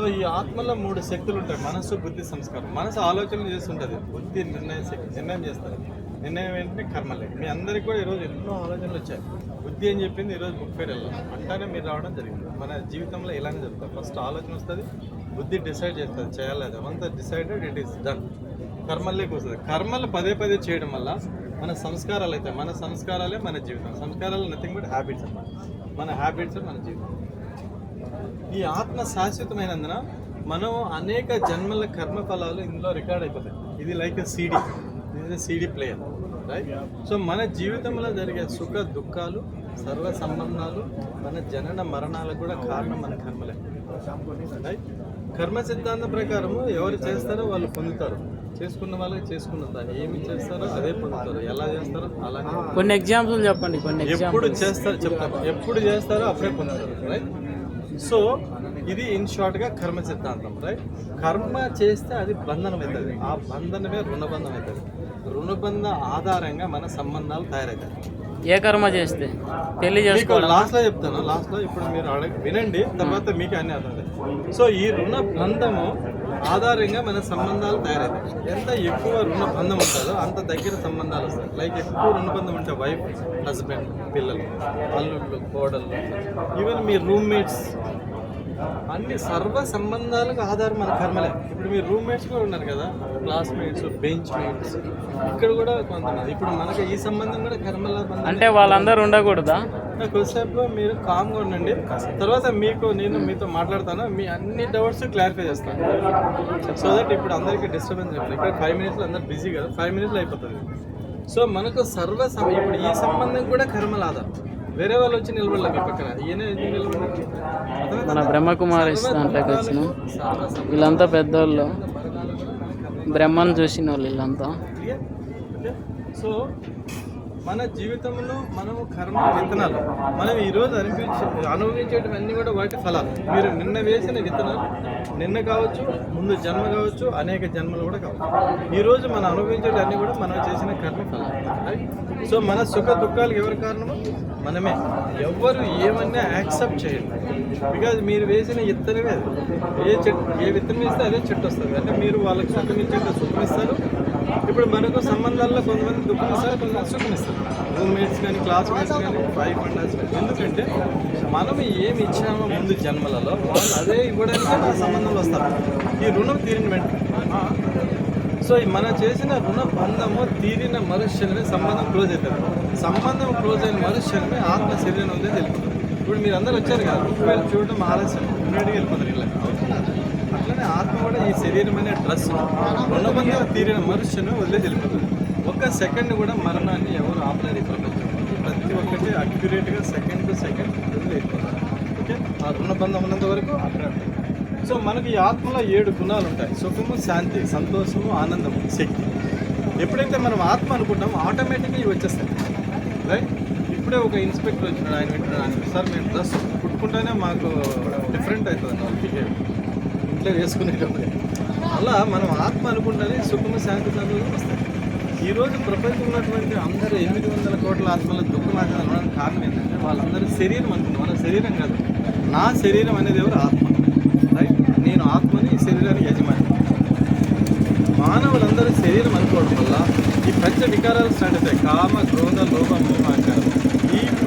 So ఈ ఆత్మలో మూడు శక్తులు ఉంటాయి మనసు బుద్ధి సంస్కారం. మనసు ఆలోచన చేస్తుంటుంది. బుద్ధి నిర్ణయ శక్తి నిర్ణయం చేస్తుంది నిర్ణయం ఏంటంటే కర్మలే. మీ అందరికీ కూడా ఈరోజు ఎన్నో ఆలోచనలు వచ్చాయి. బుద్ధి అని చెప్పింది ఈరోజు బుక్ ఫేర్ వెళ్ళాం అంటానే మీరు రావడం జరిగింది. మన జీవితంలో ఇలానే జరుగుతుంది. ఫస్ట్ ఆలోచన వస్తుంది బుద్ధి డిసైడ్ చేస్తుంది. చేయాలి. అది డిసైడెడ్ ఇట్ ఈస్ డన్. కర్మల్లోకి వస్తుంది. కర్మలు పదే పదే చేయడం వల్ల మన సంస్కారాలు అవుతాయి. మన సంస్కారాలే మన జీవితం. సంస్కారాలు నథింగ్ బట్ హ్యాబిట్స్ అన్నమాట. మన హ్యాబిట్స్ మన జీవితం. ఈ ఆత్మ శాశ్వతమైనందున మనం అనేక జన్మల కర్మ ఫలాలు ఇందులో రికార్డ్ అయిపోతాయి. ఇది లైక్ ఎ సీడీ ఇది సీడీ ప్లేయర్ రైట్ సో మన జీవితంలో జరిగే సుఖ దుఃఖాలు సర్వ సంబంధాలు మన జనన మరణాలకు కూడా కారణం మన కర్మలే రైట్ కర్మ సిద్ధాంతం ప్రకారము ఎవరు చేస్తారో వాళ్ళు పొందుతారు. చేసుకున్న వాళ్ళకి చేసుకున్న ఏమి చేస్తారో అదే పొందుతారు. ఎలా చేస్తారో అలాగే కొన్ని ఎగ్జాంపుల్ చెప్పండి కొన్ని ఎప్పుడు చేస్తారు చెప్తాను. ఎప్పుడు చేస్తారో అప్పుడే పొందుతారు రైట్ సో ఇది ఇన్ షార్ట్గా కర్మ సిద్ధాంతం రైట్ కర్మ చేస్తే అది బంధనం అవుతుంది ఆ బంధనమే రుణబంధం అవుతుంది రుణబంధ ఆధారంగా మన సంబంధాలు తయారవుతాయి. ఏ కర్మ చేస్తే? పెళ్ళి మీకు చేసుకోవడం. లాస్ట్లో చెప్తాను లాస్ట్లో ఇప్పుడు మీరు అడగ వినండి తర్వాత మీకు అన్ని అర్థం సో ఈ రుణ బంధము ఆధారంగా మన సంబంధాలు తయారవుతాయి. ఎంత ఎక్కువ రుణ బంధం ఉంటుందో అంత దగ్గర సంబంధాలు వస్తాయి. లైక్ ఎక్కువ రుణ బంధం ఉంటే వైఫ్ హస్బెండ్ పిల్లలు అల్లుళ్ళు కోడళ్ళు ఈవెన్ మీ రూమ్మేట్స్ అన్ని సర్వ సంబంధాలకు ఆధారం మన కర్మలే. ఇప్పుడు మీ రూమ్మేట్స్ కూడా ఉన్నారు కదా క్లాస్మేట్స్ బెంచ్ మేట్స్ ఇక్కడ కూడా కొంతమంది. ఇప్పుడు మనకి ఈ సంబంధం కూడా కర్మల అంటే వాళ్ళందరూ ఉండకూడదా? కొద్దిసేపు మీరు కామ్గా ఉండండి. తర్వాత మీకు నేను మీతో మాట్లాడతాను. మీ అన్ని డౌట్స్ క్లారిఫై చేస్తాను. సో దట్ ఇప్పుడు అందరికీ డిస్టర్బెన్స్ చెప్పండి. ఇక్కడ ఫైవ్ మినిట్స్లో అందరు బిజీ కదా ఫైవ్ మినిట్స్లో అయిపోతుంది. సో మనకు సర్వ ఇప్పుడు ఈ సంబంధం కూడా కర్మల ఆధారం. వేరే వాళ్ళు వచ్చి మీ పక్కన ఈయన? అర్థమవుతుందా? మన బ్రహ్మకుమారి సర్వ దాంట్లోకి వచ్చిన వీళ్ళంతా పెద్దోళ్ళు. బ్రహ్మను చూసిన వాళ్ళు వీళ్ళంతా సో మన జీవితంలో మనము కర్మ విత్తనాలు మనం ఈరోజు అనిపించే అనుభవించేటివన్నీ కూడా వాటి ఫలాలు. మీరు నిన్న వేసిన విత్తనాలు నిన్న కావచ్చు ముందు జన్మ కావచ్చు అనేక జన్మలు కూడా కావచ్చు. ఈరోజు మనం అనుభవించేటన్నీ కూడా మనం చేసిన కర్మ ఫలాలు. సో మన సుఖ దుఃఖాలకు ఎవరి కారణము? మనమే. ఎవ్వరు ఏమన్నా యాక్సెప్ట్ చేయండి బికాజ్ మీరు వేసిన విత్తనమే ఏ చెట్టు ఏ విత్తనం ఇస్తే అదే చెట్టు వస్తుంది. అంటే మీరు వాళ్ళకి సుఖం ఇచ్చేట సుఖం ఇస్తారు ఇప్పుడు మనకు సంబంధాల్లో కొంతమంది దుఃఖం ఇస్తారు కొంతమంది సుఖం ఇస్తారు. రూమ్మేట్స్ కానీ క్లాస్మేట్స్ కానీ ఫైవ్ మెంబర్స్ కానీ. ఎందుకంటే మనం ఏమి ఇచ్చామో ముందు జన్మలలో వాళ్ళు అదే ఇవ్వడానికి మన సంబంధంలో వస్తారు. ఈ రుణం తీరిన వెంటనే. సో మనం చేసిన రుణ బంధము తీరిన మరుక్షణమే సంబంధం క్లోజ్ అవుతుంది. సంబంధం క్లోజ్ అయిన మరుక్షణమే ఆత్మ శరీరం ఉందే తెలుస్తుంది. ఇప్పుడు మీరు అందరూ వచ్చారు కదా మీరు చూడడం ఆలస్యం ఇమ్మీడియట్గా వెళ్ళిపోతారు ఇలా అట్లనే ఆత్మ కూడా ఈ శరీరం అనే డ్రెస్ రుణబంధం తీరిన మనుషును వదిలే వెళ్ళిపోతుంది ఒక్క సెకండ్ కూడా మరణాన్ని ఎవరు ఆపలేరు ఈ ప్రతి ఒక్కటి అక్యురేట్గా సెకండ్ టు సెకండ్ వదిలి ఓకే? ఆ రుణబంధం ఉన్నంత వరకు అక్కడ సో మనకి ఈ ఆత్మలో ఏడు గుణాలు ఉంటాయి. సుఖము శాంతి సంతోషము ఆనందము శక్తి. ఎప్పుడైతే మనం ఆత్మ అనుకుంటామో ఆటోమేటిక్గా ఇవి వచ్చేస్తాయి. రైట్ ఇప్పుడే ఒక ఇన్స్పెక్టర్ వచ్చినాడు. ఆయన వింటున్నాడు. ఆయన సార్ మేము డ్రెస్ కుట్టుకుంటేనే మాకు డిఫరెంట్ అవుతుంది. వాళ్ళ బిహేవియర్ ఇంట్లో వేసుకునేటప్పుడు అలా మనం ఆత్మ అనుకుంటేనే సుఖము శాంతి సంతోషం వస్తాయి. ఈరోజు ప్రపంచం ఉన్నటువంటి అందరూ ఎనిమిది వందల కోట్ల ఆత్మల దుఃఖం అనడానికి కారణం ఏంటంటే వాళ్ళందరూ శరీరం అనుకుంటారు మన శరీరం కాదు. నా శరీరం అనేది ఎవరు? ఆత్మ. రైట్ నేను ఆత్మని శరీరాన్ని శరీరానికి యజమాని. మానవులందరూ శరీరం అనుకోవడం వల్ల ఈ పంచ వికారాలు స్టార్ట్ అవుతాయి. కామ క్రోధ లోభ మోహ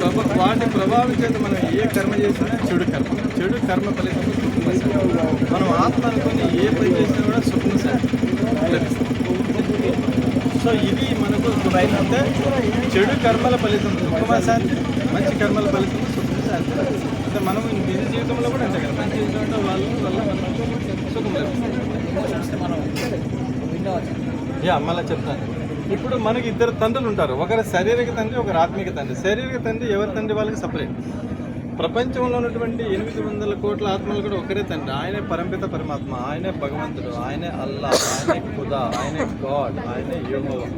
ప్రభ వాటి ప్రభావం చేత మనం ఏ కర్మ చేసినా చెడు కర్మ. చెడు కర్మ ఫలితం మనం ఆత్మ అనుకుని ఏ పని చేసినా కూడా సుఖం సో ఇది మనకు అంటే చెడు కర్మల ఫలితం సుఖమ శాంతి మంచి కర్మల ఫలితం సుఖమ శాంతి అంటే మనం నిజ జీవితంలో కూడా అంతే కదా మంచి జీవితంలో వాళ్ళ వల్ల మనకు సుఖం లభిస్తుంది. యా మళ్ళీ చెప్తాను. ఇప్పుడు మనకి ఇద్దరు తండ్రులు ఉంటారు. ఒకరు శారీరక తండ్రి ఒకరు ఆత్మిక తండ్రి. శారీరక తండ్రి ఎవరి తండ్రి వాళ్ళకి సపరేట్ ప్రపంచంలో ఉన్నటువంటి ఎనిమిది వందల కోట్ల ఆత్మలు కూడా ఒకరే తండ్రి. ఆయనే పరంపిత పరమాత్మ ఆయనే భగవంతుడు ఆయనే అల్లా ఆయనే ఖుదా ఆయనే గాడ్ ఆయనే యోగోవా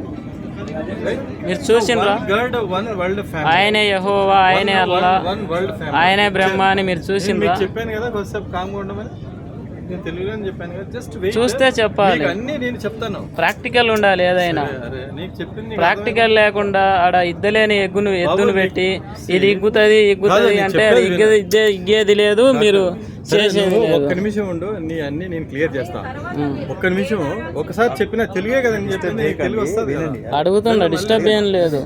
మీరు చూసిండ్రా? ఆయనే యహోవా ఆయనే అల్లా ఆయనే బ్రహ్మ అని మీరు చూసిండ్రా? చెప్పాను కదా కొద్దిసేపు కామ్గా ఉండమని. నేను తెలుగులో చెప్పాను కదా జస్ట్ చూస్తే చెప్పాలి. అన్నీ నేను చెప్తాను. ప్రాక్టికల్ ఉండాలి ఏదైనా. నీకు చెప్పింది ప్రాక్టికల్ లేకుండా ఆడ ఇద్దలేని ఎగ్గును ఎద్దును పెట్టి ఇది ఇగ్గుతుంది ఇగ్గుతుంది అంటే ఇగ్గేది లేదు మీరు చేసేది ఒక్క నిమిషం ఉండు నీ అన్ని నేను క్లియర్ చేస్తా. ఉమ్. ఒక్క నిమిషం ఒకసారి చెప్పిన తెలుగే కదా అని చెప్పింది నీకు తెలుగు వస్తుంది. అడుగుతుండ డిస్టర్బ్ ఏం లేదు.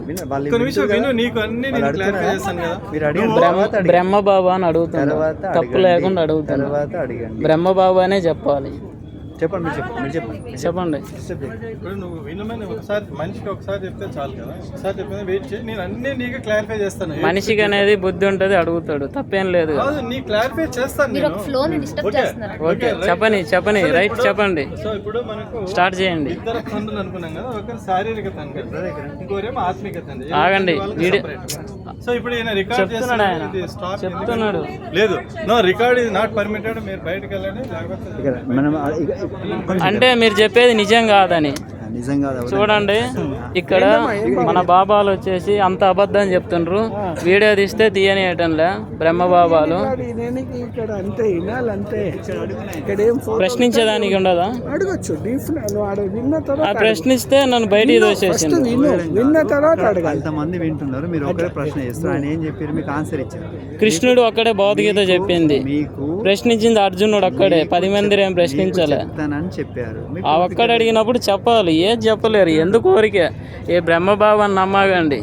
ఒక్క నిమిషం విను నీకు అన్ని నేను క్లారిఫై చేస్తాను కదా. బ్రహ్మ బాబా అని అడుగుతున్నా తర్వాత తప్పు. లేకుండా అడుగుతున్నా తర్వాత అడిగండి. బ్రహ్మ బాబా అనే చెప్పాలి. చెప్పండి మీరు చెప్పండి మీరు చెప్పండి. చెప్పండి. ఇప్పుడు నువ్వు వినమని ఒకసారి మనిషికి ఒకసారి చెప్తే చాలు కదా. ఒకసారి చెప్పిన వెయిట్ చేయి. నేను అన్ని నీకు క్లారిఫై చేస్తాను. మనిషికి అనేది బుద్ధి ఉంటది అడుగుతాడు. తప్పేం లేదు కదా. నీ క్లారిఫై చేస్తాను నేను. ఫ్లోని డిస్టర్బ్ ఓకే చేస్తున్నారు. ఓకే చెప్పని చెప్పని రైట్ చెప్పండి. సో ఇప్పుడు మనకు స్టార్ట్ చేయండి. ఇద్దరు తండ్రులు అనుకున్నాం కదా ఒకరు శారీరక తండ్రి ఇంకోరేమో ఆత్మిక తండ్రి. ఆగండి. వాళ్ళకి వీడి- separate. సో ఇప్పుడు ఈయన రికార్డ్ చెప్తున్నాడు ఆయన. చెప్తున్నాడు. లేదు నో రికార్డ్ ఇది నాట్ పర్మిటెడ్ మీరు బయటకు వెళ్ళండి లేకపోతే మనం అంటే మీరు చెప్పేది నిజం కాదని. చూడండి ఇక్కడ మన బాబాలు వచ్చేసి అంత అబద్ధం చెప్తుండ్రు. వీడియో తీస్తే తీయనియటంలే బ్రహ్మ బాబాలు. వినడానికి ఇక్కడ అంతే వినాలంతే. ఇక్కడ ఏం ఫోన్ ప్రశ్నించేదానికి ఉండదా? అడగచ్చు ప్రశ్నిస్తే నన్ను బయటికి ఫస్ట్ తోసేసిండు విను విన్న తర్వాత అడగాలి. అంతమంది వింటున్నారు మీరు ఒకరే ప్రశ్న చేస్తారు ఆయన ఏం చెప్పారు మీకు ఆన్సర్ ఇచ్చారు. కృష్ణుడు ఒక్కడే భౌతికత చెప్పింది. మీకు ప్రశ్నించింది అర్జునుడు ఒక్కడే పది మంది ఏం ప్రశ్నించలే. చెప్తానని చెప్పారు. మీకు ఆ ఒక్కడు అడిగినప్పుడు చెప్పాలి ఏది చెప్పలేరు. ఎందుకు ఊరికే? ఏ బ్రహ్మబాబాని నమ్మకండి.